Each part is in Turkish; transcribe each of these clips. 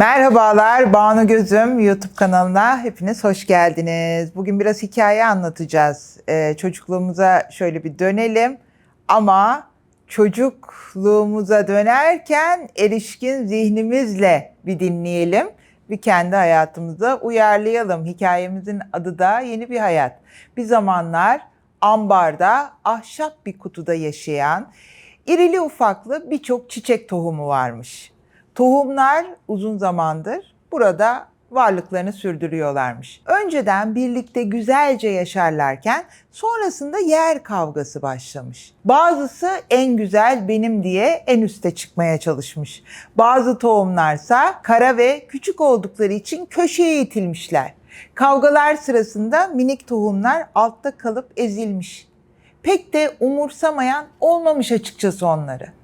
Merhabalar Banu Gözüm YouTube kanalına hepiniz hoş geldiniz. Bugün biraz hikaye anlatacağız. Ee, çocukluğumuza şöyle bir dönelim ama çocukluğumuza dönerken erişkin zihnimizle bir dinleyelim. Bir kendi hayatımıza uyarlayalım. Hikayemizin adı da Yeni Bir Hayat. Bir zamanlar ambarda ahşap bir kutuda yaşayan irili ufaklı birçok çiçek tohumu varmış. Tohumlar uzun zamandır burada varlıklarını sürdürüyorlarmış. Önceden birlikte güzelce yaşarlarken sonrasında yer kavgası başlamış. Bazısı en güzel benim diye en üste çıkmaya çalışmış. Bazı tohumlarsa kara ve küçük oldukları için köşeye itilmişler. Kavgalar sırasında minik tohumlar altta kalıp ezilmiş. Pek de umursamayan olmamış açıkçası onları.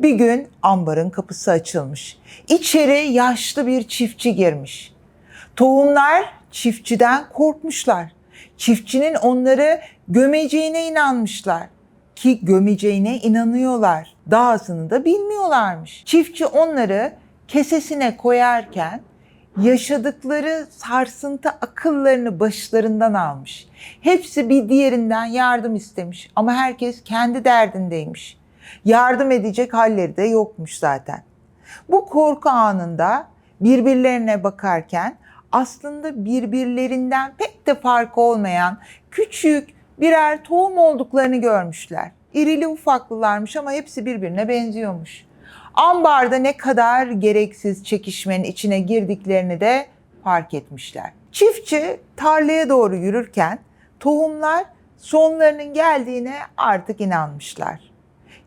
Bir gün ambarın kapısı açılmış. İçeri yaşlı bir çiftçi girmiş. Tohumlar çiftçiden korkmuşlar. Çiftçinin onları gömeceğine inanmışlar. Ki gömeceğine inanıyorlar. Dahasını da bilmiyorlarmış. Çiftçi onları kesesine koyarken yaşadıkları sarsıntı akıllarını başlarından almış. Hepsi bir diğerinden yardım istemiş ama herkes kendi derdindeymiş. Yardım edecek halleri de yokmuş zaten. Bu korku anında birbirlerine bakarken aslında birbirlerinden pek de farkı olmayan küçük birer tohum olduklarını görmüşler. İrili ufaklılarmış ama hepsi birbirine benziyormuş. Ambarda ne kadar gereksiz çekişmenin içine girdiklerini de fark etmişler. Çiftçi tarlaya doğru yürürken tohumlar sonlarının geldiğine artık inanmışlar.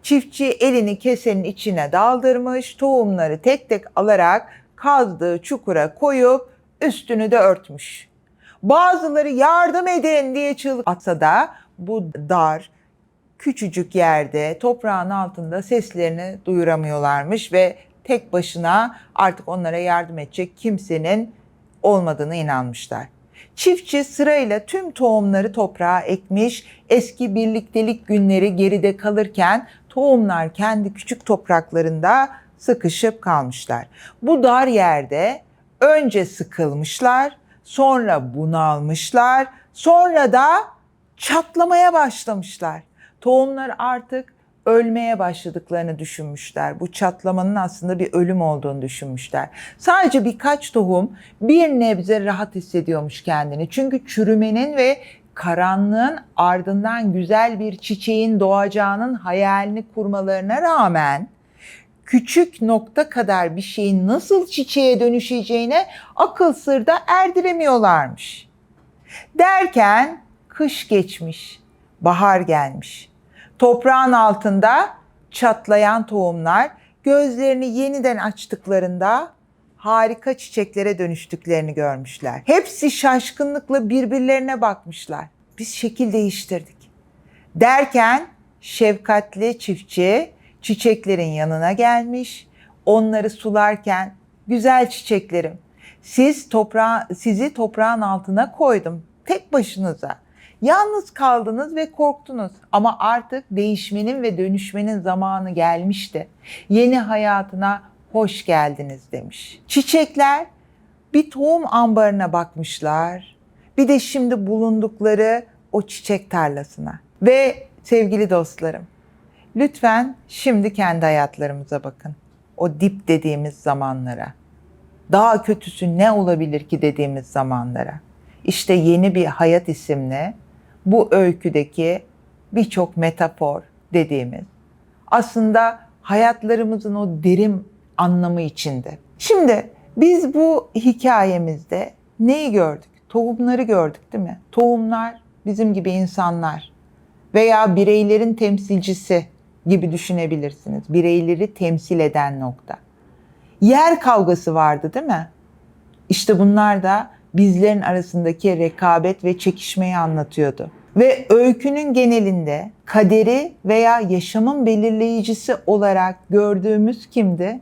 Çiftçi elini kesenin içine daldırmış, tohumları tek tek alarak kazdığı çukura koyup üstünü de örtmüş. Bazıları yardım edin diye çığlık atsa da bu dar, küçücük yerde toprağın altında seslerini duyuramıyorlarmış ve tek başına artık onlara yardım edecek kimsenin olmadığını inanmışlar. Çiftçi sırayla tüm tohumları toprağa ekmiş, eski birliktelik günleri geride kalırken tohumlar kendi küçük topraklarında sıkışıp kalmışlar. Bu dar yerde önce sıkılmışlar, sonra bunalmışlar, sonra da çatlamaya başlamışlar. Tohumlar artık ölmeye başladıklarını düşünmüşler. Bu çatlamanın aslında bir ölüm olduğunu düşünmüşler. Sadece birkaç tohum bir nebze rahat hissediyormuş kendini. Çünkü çürümenin ve karanlığın ardından güzel bir çiçeğin doğacağının hayalini kurmalarına rağmen küçük nokta kadar bir şeyin nasıl çiçeğe dönüşeceğine akıl sırda erdiremiyorlarmış. Derken kış geçmiş, bahar gelmiş. Toprağın altında çatlayan tohumlar gözlerini yeniden açtıklarında harika çiçeklere dönüştüklerini görmüşler. Hepsi şaşkınlıkla birbirlerine bakmışlar. Biz şekil değiştirdik. Derken şefkatli çiftçi çiçeklerin yanına gelmiş. Onları sularken güzel çiçeklerim siz toprağa, sizi toprağın altına koydum tek başınıza. Yalnız kaldınız ve korktunuz ama artık değişmenin ve dönüşmenin zamanı gelmişti. Yeni hayatına hoş geldiniz demiş. Çiçekler bir tohum ambarına bakmışlar. Bir de şimdi bulundukları o çiçek tarlasına. Ve sevgili dostlarım, lütfen şimdi kendi hayatlarımıza bakın. O dip dediğimiz zamanlara. Daha kötüsü ne olabilir ki dediğimiz zamanlara. İşte yeni bir hayat isimli bu öyküdeki birçok metafor dediğimiz aslında hayatlarımızın o derin anlamı içinde. Şimdi biz bu hikayemizde neyi gördük? Tohumları gördük değil mi? Tohumlar bizim gibi insanlar veya bireylerin temsilcisi gibi düşünebilirsiniz. Bireyleri temsil eden nokta. Yer kavgası vardı değil mi? İşte bunlar da bizlerin arasındaki rekabet ve çekişmeyi anlatıyordu. Ve öykünün genelinde kaderi veya yaşamın belirleyicisi olarak gördüğümüz kimdi?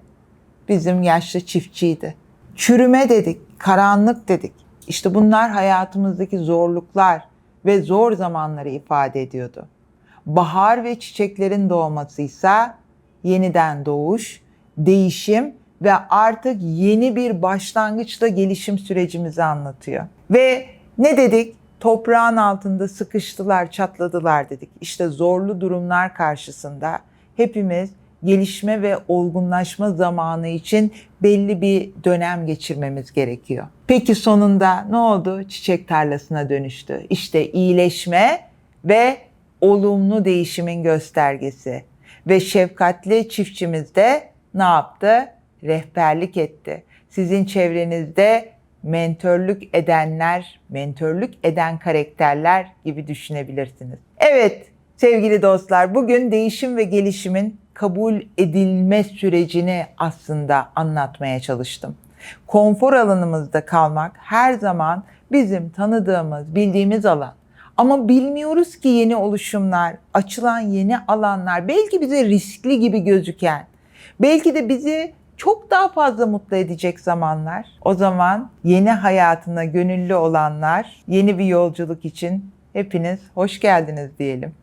Bizim yaşlı çiftçiydi. Çürüme dedik, karanlık dedik. İşte bunlar hayatımızdaki zorluklar ve zor zamanları ifade ediyordu. Bahar ve çiçeklerin doğmasıysa yeniden doğuş, değişim ve artık yeni bir başlangıçla gelişim sürecimizi anlatıyor. Ve ne dedik? Toprağın altında sıkıştılar, çatladılar dedik. İşte zorlu durumlar karşısında hepimiz gelişme ve olgunlaşma zamanı için belli bir dönem geçirmemiz gerekiyor. Peki sonunda ne oldu? Çiçek tarlasına dönüştü. İşte iyileşme ve olumlu değişimin göstergesi. Ve şefkatli çiftçimiz de ne yaptı? Rehberlik etti. Sizin çevrenizde mentörlük edenler, mentörlük eden karakterler gibi düşünebilirsiniz. Evet sevgili dostlar bugün değişim ve gelişimin kabul edilme sürecini aslında anlatmaya çalıştım. Konfor alanımızda kalmak her zaman bizim tanıdığımız, bildiğimiz alan. Ama bilmiyoruz ki yeni oluşumlar, açılan yeni alanlar, belki bize riskli gibi gözüken, belki de bizi çok daha fazla mutlu edecek zamanlar. O zaman yeni hayatına gönüllü olanlar, yeni bir yolculuk için hepiniz hoş geldiniz diyelim.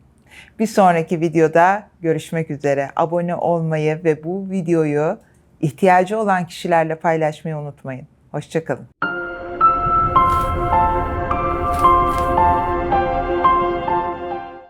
Bir sonraki videoda görüşmek üzere. Abone olmayı ve bu videoyu ihtiyacı olan kişilerle paylaşmayı unutmayın. Hoşçakalın.